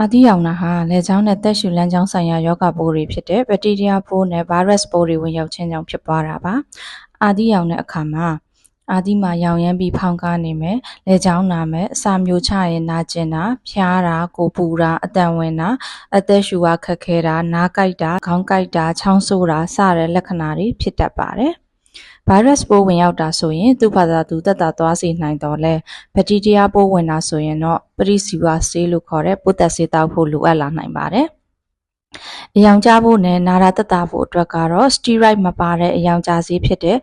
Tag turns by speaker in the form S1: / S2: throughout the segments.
S1: အာသီယောင်နာဟာလေကြောင်းနဲ့သက်ရှူလမ်းကြောင်းဆိုင်ရာယောဂပိုးတွေဖြစ်တဲ့ဘက်တီးရီးယားပိုးနဲ့ဗိုင်းရပ်စ်ပိုးတွေဝင်ရောက်ခြင်းကြောင့်ဖြစ်ပွားတာပါ။အာသီယောင်တဲ့အခါမှာအာသီမှာရောင်ရမ်းပြီးဖောင်းကားနေမယ်။လေကြောင်းနာမယ်အစာမျိုးချရင်နာကျင်တာဖျားတာကိုပူတာအတန်ဝင်တာအသက်ရှူရခက်ခဲတာနားကိုက်တာခေါင်းကိုက်တာချောင်းဆိုးတာစတဲ့လက္ခဏာတွေဖြစ်တတ်ပါတယ်။ ဗိုင်းရပ်စ်ပိုးဝင်ရောက်တာဆိုရင် သူ့ဘာသာသူတက်တာသွားစေနိုင်တော့လဲဘက်တီးရီးယားပိုးဝင်တာဆိုရင်တော့ပရိစီဝါဆေးလို့ခေါ်တဲ့ပိုးသက်ဆေးတောက်ဖို့လိုအပ်လာနိုင်ပါတယ်အယောင်ကျဖို့နဲ့နာတာတက်တာဖို့အတွက်ကတော့ steroid မပါတဲ့အယောင်ကျဆေးဖြစ်တဲ့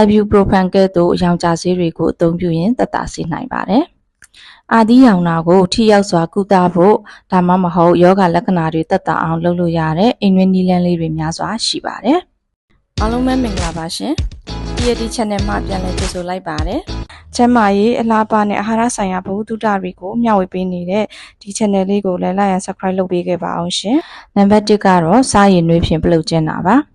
S1: ibuprofen ကဲ့သို့အယောင်ကျဆေးတွေကိုအသုံးပြုရင်တက်တာစေနိုင်ပါတယ်။အာသီးရောင်နာကိုထိရောက်စွာကုသဖို့ဒါမှမဟုတ်ယောဂလက္ခဏာတွေတက်တာအောင်လုပ်လို့ရတဲ့အိမ်တွင်းနည်းလမ်းလေးတွေများစွာရှိပါတယ်။အားလုံးပဲမင်္ဂလာပါရှင်။ PAD Channel မှာပြန်လည်ကြိုဆိုလိုက်ပါတယ်။ကျမရေးအလားပါနဲ့အာဟာရဆိုင်ရာဘဝတုဒ္ဒတွေကိုမျှဝေပေးနေတဲ့ဒီ channel လေးကိုလည်း like and subscribe လုပ်ပေးခဲ့ပါအောင်ရှင်။နံပါတ်1ကတော့စားရည်နွေးဖြင့်ပလုတ်ကျင်းတာပါ။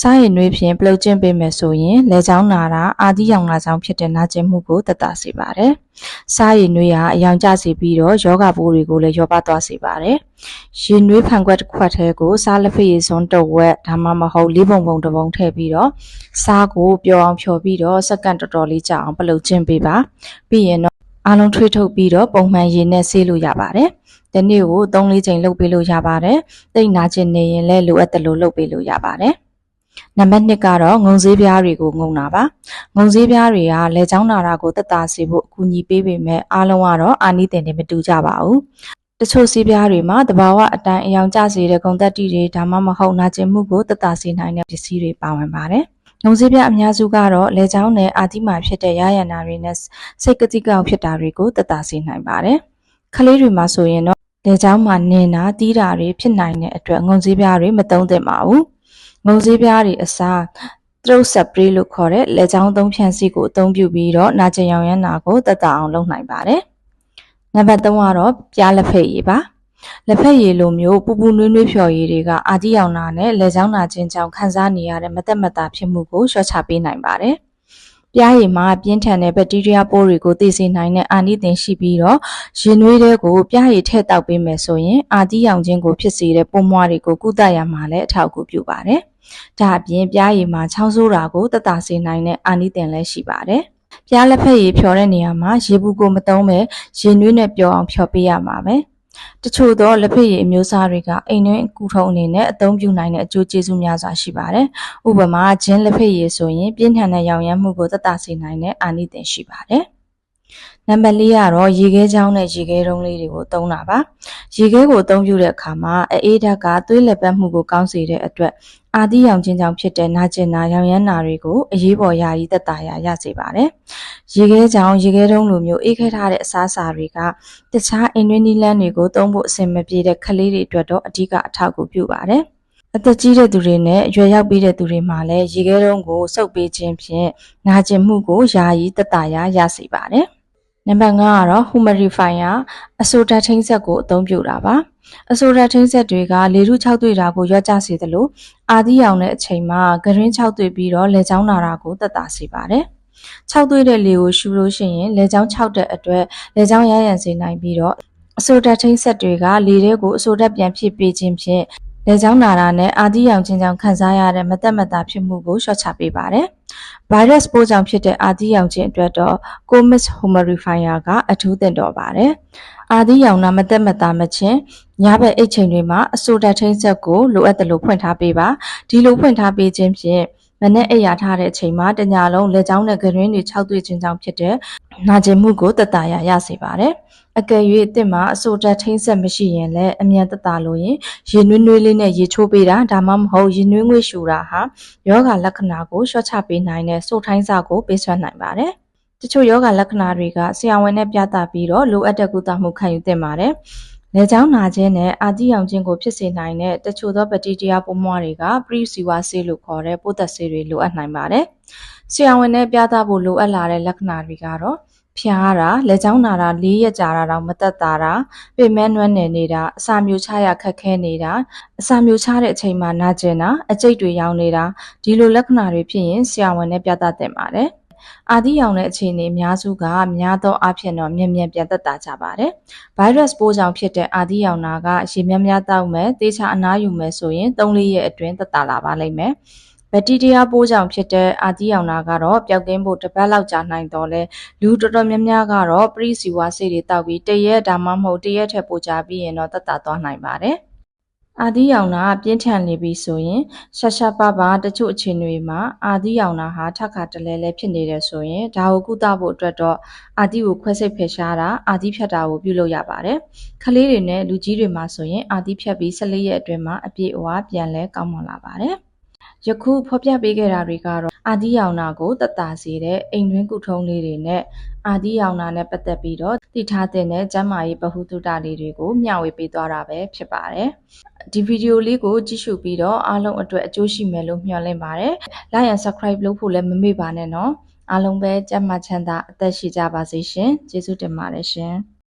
S1: စားရည်နွေးဖြင့်ပလုတ်ကျင်းပေးမယ်ဆိုရင်လေချောင်းနာတာအာသီးရောင်နာကြောင့်ဖြစ်တဲ့နာကျင်မှုကိုသက်သာစေပါတယ်။စားရည်နွေးဟာအယောင်ကျစေပြီးတော့ယောဂပိုးတွေကိုလည်းရောပါသွားစေပါတယ်။ရည်နွေးဖန်ခွက်တစ်ခွက်ထဲကိုစားလက်ဖက်ရည်စွန်းတစ်ဝက်ဒါမှမဟုတ်လေးပုံပုံတစ်ပုံထည့်ပြီးတော့စားကိုပျော်အောင်ဖြော်ပြီးတော့စက္ကန့်တော်တော်လေးကြာအောင်ပလုတ်ကျင်းပေးပါ။ပြီးရင်တော့အားလုံးထွေးထုတ်ပြီးတော့ပုံမှန်ရည်နဲ့ဆေးလို့ရပါတယ်။ဒီနေ့ကို3-4ချိန်လုပ်ပေးလို့ရပါတယ်။တိတ်နာကျင်နေရင်လည်းလိုအပ်တယ်လို့လုပ်ပေးလို့ရပါတယ်။ နံပါတ်2ကတော့ငုံစည်းပြားတွေကိုငုံတာပါငုံစည်းပြားတွေကလေချောင်းနာတာကိုတက်တာစေဖို့အကူအညီပေးပေမဲ့အားလုံးကတော့အာနိသင်တွေမတူကြပါဘူးတချို့စီးပြားတွေမှာတဘာဝအတိုင်းအယောင်ကျစေတဲ့ဂုံတက်တီတွေဒါမှမဟုတ်နာကျင်မှုကိုတက်တာစေနိုင်တဲ့ပစ္စည်းတွေပါဝင်ပါတယ်ငုံစည်းပြအများစုကတော့လေချောင်းနဲ့အာတိမာဖြစ်တဲ့ရရနာတွေနဲ့စိတ်ကတိကောက်ဖြစ်တာတွေကိုတက်တာစေနိုင်ပါတယ်။ကလေးတွေမှာဆိုရင်တော့လေချောင်းမှာနင်တာတီးတာတွေဖြစ်နိုင်တဲ့အတွက်ငုံစည်းပြတွေမသုံးသင့်ပါဘူး။ ငုံစည်းပြားတွေအစားသရုပ်စပရေးလို့ခေါ်တဲ့လက်ချောင်းသုံးဖြန့်စီကိုအသုံးပြုပြီးတော့နာကျင်ရောင်ရမ်းနာကိုတက်တာအောင်လုပ်နိုင်ပါတယ်။နံပါတ်3ကတော့ပြားလက်ဖက်ရည်ပါ။လက်ဖက်ရည်လိုမျိုးပူပူနွေးနွေးဖြော်ရည်တွေကအာတိယောင်နာနဲ့လက်ချောင်းနာခြင်းကြောင့်ခံစားနေရတဲ့မသက်မသာဖြစ်မှုကိုလျှော့ချပေးနိုင်ပါတယ်။ ပြားရည်မှာပြင်းထန်တဲ့ဘက်တီးရီးယားပိုးတွေကိုသိစေနိုင်တဲ့အာနိသင်ရှိပြီးတော့ရင်နွေးတွေကိုပြားရည်ထည့်တောက်ပေးမယ်ဆိုရင်အာတိယောင်ခြင်းကိုဖြစ်စေတဲ့ပိုးမွှားတွေကိုကုသရမှာလည်းအထောက်အကူပြုပါတယ်။ဒါအပြင်ပြားရည်မှာချောင်းဆိုးတာကိုတတစေနိုင်တဲ့အာနိသင်လည်းရှိပါတယ်။ပြားလက်ဖက်ရည်ဖြော်တဲ့နေရာမှာရေဘူးကိုမသုံးပဲရေနွေးနဲ့ပျော်အောင်ဖြော်ပေးရမှာပဲ။ တချို့သောလက်ဖက်ရည်အမျိုးအစားတွေကအိမ်တွင်းအကူထုံအနေနဲ့အသုံးပြုနိုင်တဲ့အကျိုးကျေးဇူးများစွာရှိပါတယ်။ဥပမာဂျင်းလက်ဖက်ရည်ဆိုရင်ပြင်းထန်တဲ့ရောင်ရမ်းမှုကိုတတစေနိုင်တဲ့အာနိသင်ရှိပါတယ်။ နံပါတ်၄ကတော့ရေခဲချောင်းနဲ့ရေခဲတုံးလေးတွေကိုသုံးတာပါရေခဲကိုအသုံးပြုတဲ့အခါမှာအေးဓာတ်ကသွေးလက်ပတ်မှုကိုကောင်းစေတဲ့အတွက်အာသီးရောင်ခြင်းကြောင့်ဖြစ်တဲ့နာကျင်နာရောင်ရမ်းနာတွေကိုအရေးပေါ်ယာယီသက်သာရာရစေပါတယ်ရေခဲချောင်းရေခဲတုံးလိုမျိုးအေးခဲထားတဲ့အစားအစာတွေကတခြားအင်ဒွင်းနီလန်းတွေကိုသုံးဖို့အဆင်မပြေတဲ့ကလေးတွေအတွက်တော့အဓိကအထောက်အကူပြုပါတယ်အသက်ကြီးတဲ့သူတွေနဲ့ရွယ်ရောက်ပြီးတဲ့သူတွေမှာလည်းရေခဲတုံးကိုစုပ်ပေးခြင်းဖြင့်နာကျင်မှုကိုယာယီသက်သာရာရစေပါတယ်။ နံပါတ်5ကတော့ humidifier အဆိုဓာတ်ထိန်းဆက်ကိုအသုံးပြုတာပါအဆိုဓာတ်ထိန်းဆက်တွေကလေထုခြောက်သွေ့တာကိုရော့ကျစေသလိုအာသီးရောင်တဲ့အချိန်မှာဂရင်းခြောက်သွေ့ပြီးတော့လေချောင်းနာတာကိုသက်သာစေပါတယ်ခြောက်သွေ့တဲ့လေကိုရှူလို့ရှိရင်လေချောင်းခြောက်တဲ့အတွက်လေချောင်းရရန်စေနိုင်ပြီးတော့အဆိုဓာတ်ထိန်းဆက်တွေကလေထဲကိုအဆိုဓာတ်ပြန်ဖြစ်ပေးခြင်းဖြင့် လေချောင်းနာတာနဲ့အာသီးရောင်ခြင်းကြောင့်ခံစားရတဲ့မသက်မသာဖြစ်မှုကိုလျှော့ချပေးပါတယ်။ virus ပိုးကြောင့်ဖြစ်တဲ့အာသီးရောင်ခြင်းအတွက်တော့ Comis humidifier ကအထူးသင့်တော်ပါတယ်။အာသီးရောင်နာမသက်မသာမချင်းညဘက်အိတ်ချိန်တွေမှာအဆိုဓာတ်ထိန်းဆက်ကိုလိုအပ်တယ်လို့ဖွင့်ထားပေးပါ။ဒီလိုဖွင့်ထားပေးခြင်းဖြင့် မနဲ့အိပ်ရာထားတဲ့အချိန်မှာတညာလုံးလက်ချောင်းနဲ့ဂရင်းတွေခြောက်သွေ့ခြင်းကြောင့်ဖြစ်တဲ့နာကျင်မှုကိုတတရာရစေပါတယ်။အကယ်၍အစ်စ်မှာအဆိုဓာတ်ထိန်းဆက်မရှိရင်လည်းအမြန်တတလို့ရင်ရေနွေးနွေးလေးနဲ့ရေချိုးပေးတာဒါမှမဟုတ်ရေနွေးငွေ့ရှူတာဟာယောဂလက္ခဏာကိုလျှော့ချပေးနိုင်တဲ့စို့ထိုင်းစာကိုပေးစွမ်းနိုင်ပါတယ်။တချို့ယောဂလက္ခဏာတွေကဆရာဝန်နဲ့ပြသပြီးတော့လိုအပ်တဲ့ကုသမှုခံယူသင့်ပါတယ်။ လေချောင်းနာခြင်းနဲ့အာတိယောင်ခြင်းကိုဖြစ်စေနိုင်တဲ့တချို့သောဘက်တီးရီးယားပိုးမွှားတွေကပရိစီဝါဆေးလို့ခေါ်တဲ့ပိုးသက်ဆေးတွေလိုအပ်နိုင်ပါတယ်။ဆရာဝန်နဲ့ပြသဖို့လိုအပ်လာတဲ့လက္ခဏာတွေကတော့ဖျားတာလက်ချောင်းနာတာလေးရက်ကြာတာတော့မသက်သာတာပင်မဲနွမ်းနယ်နေတာအစာမျိုးချရခက်ခဲနေတာအစာမျိုးချတဲ့အချိန်မှာနာကျင်တာအကျိတ်တွေရောင်းနေတာဒီလိုလက္ခဏာတွေဖြစ်ရင်ဆရာဝန်နဲ့ပြသသင့်ပါတယ် အာသီရောင်တဲ့အခြေအနေအများစုကများသောအားဖြင့်တော့မြန်မြန်ပြန်သက်သာကြပါတယ်။ virus ပိုးကြောင့်ဖြစ်တဲ့အာသီရောင်နာကရေများများတောက်မယ်တေချာအနားယူမယ်ဆိုရင်3-4ရက်အတွင်းသက်သာလာပါလိမ့်မယ်။ဘက်တီးရီးယားပိုးကြောင့်ဖြစ်တဲ့အာသီရောင်နာကတော့ပျောက်ကင်းဖို့တစ်ပတ်လောက်ကြာနိုင်တော့လဲလူတော်တော်များများကတော့ပရိစီဝါဆေးတွေတောက်ပြီးတရက်ဒါမှမဟုတ်တရက်ထက်ပိုကြာပြီးရင်တော့သက်သာသွားနိုင်ပါတယ်။ အာသီရောင်နာပြင်းထန်နေပြီဆိုရင် ရှာရှာပါပါတချို့အခြေအနေတွေမှာ အာသီရောင်နာဟာထပ်ခါတလဲလဲဖြစ်နေတယ်ဆိုရင်ဒါကိုကုသဖို့အတွက်တော့အာသီကိုခွဲစိတ်ဖယ်ရှားတာအာသီဖြတ်တာကိုပြုလုပ်ရပါတယ်။ကလေးတွေနဲ့လူကြီးတွေမှာဆိုရင်အာသီဖြတ်ပြီး14ရက်အတွင်းမှာအပြည့်အဝပြန်လဲကောင်းမွန်လာပါတယ်။ ယခုဖော်ပြပေးခဲ့တာတွေကတော့အာဒီယောင်နာကိုတတ်တာစေတဲ့အိမ်တွင်းကုထုံးလေးတွေနဲ့အာဒီယောင်နာနဲ့ပတ်သက်ပြီးတော့တည်ထားတဲ့ကျမ်းမာရေးဗဟုသုတလေးတွေကိုမျှဝေပေးသွားတာပဲဖြစ်ပါတယ်။ဒီဗီဒီယိုလေးကိုကြည့်ရှုပြီးတော့အားလုံးအတွက်အကျိုးရှိမယ်လို့မျှော်လင့်ပါတယ်။ Like and Subscribe လုပ်ဖို့လည်းမမေ့ပါနဲ့နော်။အားလုံးပဲကျန်းမာချမ်းသာအသက်ရှိကြပါစေရှင်။ကျေးဇူးတင်ပါတယ်ရှင်။